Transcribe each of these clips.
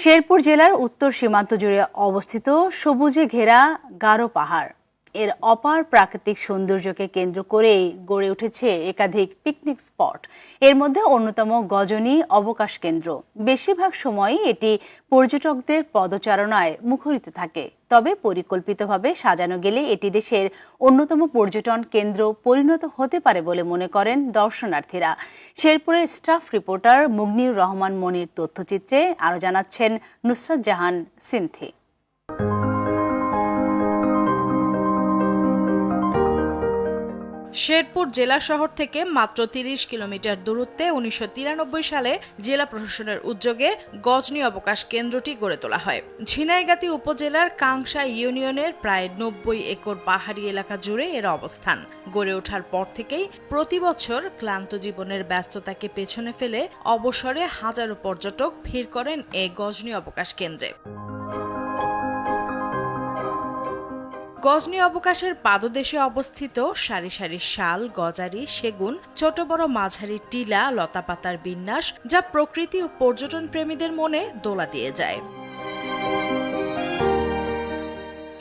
শেরপুর জেলার উত্তর সীমান্ত জুড়ে অবস্থিত সবুজে ঘেরা গারো পাহাড়। এর অপার প্রাকৃতিক সৌন্দর্যকে কেন্দ্র করেই গড়ে উঠেছে একাধিক পিকনিক স্পট। এর মধ্যে অন্যতম গজনী অবকাশ কেন্দ্র। বেশিরভাগ সময়ই এটি পর্যটকদের পদচারণায় মুখরিত থাকে। তবে পরিকল্পিতভাবে সাজানো গেলে এটি দেশের অন্যতম পর্যটন কেন্দ্র পরিণত হতে পারে বলে মনে করেন দর্শনার্থীরা। শেরপুরের স্টাফ রিপোর্টার মুগনিউর রহমান মনির তথ্যচিত্রে আরও জানাচ্ছেন নুসরাত জাহান সিনথি। শেরপুর জেলা শহর থেকে মাত্র তিরিশ কিলোমিটার দূরত্বে উনিশশো তিরানব্বই সালে জেলা প্রশাসনের উদ্যোগে গজনী অবকাশ কেন্দ্রটি গড়ে তোলা হয়। ঝিনাইগাতি উপজেলার কাংসা ইউনিয়নের প্রায় নব্বই একর পাহাড়ি এলাকা জুড়ে এর অবস্থান। গড়ে ওঠার পর থেকেই প্রতি বছর ক্লান্ত জীবনের ব্যস্ততাকে পেছনে ফেলে অবসরে হাজারো পর্যটক ভিড় করেন এই গজনী অবকাশ কেন্দ্রে। গজনী অবকাশের পাদদেশে অবস্থিত সারি সারি শাল, গজারি, সেগুন, ছোট বড় মাঝারি টিলা, লতাপাতার বিন্যাস যা প্রকৃতি ও পর্যটন প্রেমীদের মনে দোলা দিয়ে যায়।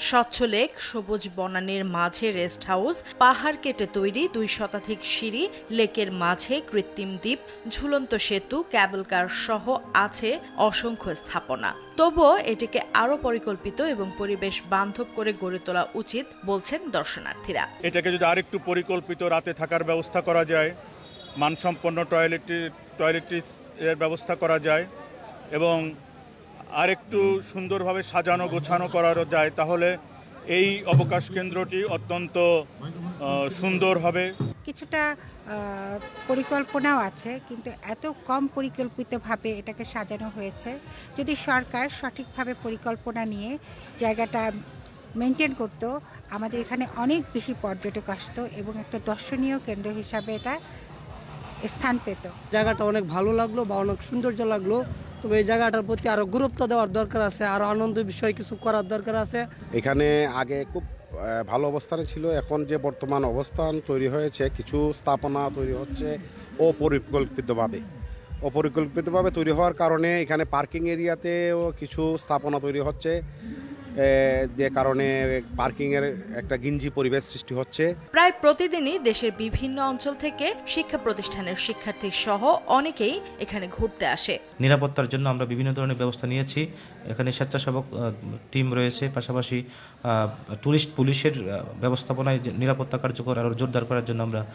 স্বচ্ছ লেক, সবুজ বনানীর মাঝে রেস্ট হাউস, পাহাড় কেটে তৈরি দুই শতাধিক সিঁড়ি, লেকের মাঝে কৃত্রিম দ্বীপ, ঝুলন্ত সেতু, ক্যাবল কার সহ আছে অসংখ্য স্থাপনা। তবুও এটিকে আরও পরিকল্পিত এবং পরিবেশ বান্ধব করে গড়ে তোলা উচিত, বলছেন দর্শনার্থীরা। এটাকে যদি আরেকটু পরিকল্পিত রাতে থাকার ব্যবস্থা করা যায়, মানসম্পন্ন টয়লেট টয়লেট্রিস এর ব্যবস্থা করা যায়, এবং আরেকটু সুন্দরভাবে সাজানো গোছানো করা যায়, তাহলে এই অবকাশ কেন্দ্রটি অত্যন্ত সুন্দর হবে। কিছুটা পরিকল্পনাও আছে, কিন্তু এত কম পরিকল্পিতভাবে এটাকে সাজানো হয়েছে। যদি সরকার সঠিকভাবে পরিকল্পনা নিয়ে জায়গাটা মেনটেন করতো, আমাদের এখানে অনেক বেশি পর্যটক আসতো এবং একটা দর্শনীয় কেন্দ্র হিসাবে এটা স্থান পেত। জায়গাটা অনেক ভালো লাগল বা অনেক সৌন্দর্য লাগল। তবে এই জায়গাটার প্রতি আরও গুরুত্ব দেওয়ার দরকার আছে আরও আনন্দ বিষয় কিছু করার দরকার আছে। এখানে আগে খুব ভালো অবস্থানে ছিল এখন যে বর্তমান অবস্থান তৈরি হয়েছে কিছু স্থাপনা তৈরি হচ্ছে অপরিকল্পিতভাবে। অপরিকল্পিতভাবে তৈরি হওয়ার কারণে এখানে পার্কিং এরিয়াতেও কিছু স্থাপনা তৈরি হচ্ছে। যে কারণে পার্কিংয়ের একটা গিঞ্জি পরিবেশ সৃষ্টি হচ্ছে। প্রায় প্রতিদিনই দেশের বিভিন্ন অঞ্চল থেকে শিক্ষা প্রতিষ্ঠানের শিক্ষার্থী সহ অনেকেই এখানে ঘুরতে আসে। নিরাপত্তার জন্য আমরা বিভিন্ন ধরনের ব্যবস্থা নিয়েছি। এখানে স্বেচ্ছাসেবক টিম রয়েছে। পাশাপাশি আহ, টুরিস্ট পুলিশের ব্যবস্থাপনায় নিরাপত্তা কার্যকর আরও জোরদার করার জন্য আমরা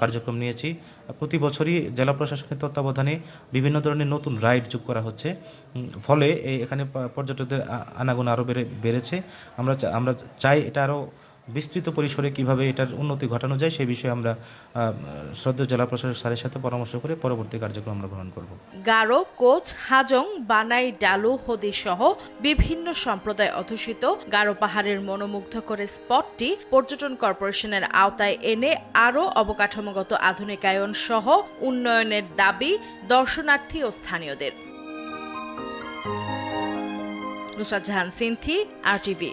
কার্যক্রম নিয়েছি। প্রতি বছরই জেলা প্রশাসনের তত্ত্বাবধানে বিভিন্ন ধরনের নতুন রাইড যোগ করা হচ্ছে। ফলে এই এখানে পর্যটকদের আনাগোনা আরও বেড়ে বেড়েছে। আমরা আমরা চাই এটা আরও বিস্তৃত পরিসরে কীভাবে এটার উন্নতি ঘটানো যায় সেই বিষয়ে আমরা শ্রদ্ধা জেলা প্রশাসক স্যারের সাথে পরামর্শ করে পরবর্তী কার্যক্রম আমরা গ্রহণ করব। গারো, কোচ, হাজং, বানাই, ডালু হদি সহ বিভিন্ন সম্প্রদায় অধ্যুষিত গারো পাহাড়ের মনোমুগ্ধকর স্পটটি পর্যটন কর্পোরেশনের আওতায় এনে আরও অবকাঠামোগত আধুনিকায়ন সহ উন্নয়নের দাবি দর্শনার্থী ও স্থানীয়দের। Nusrat Jahan Sinthi R TV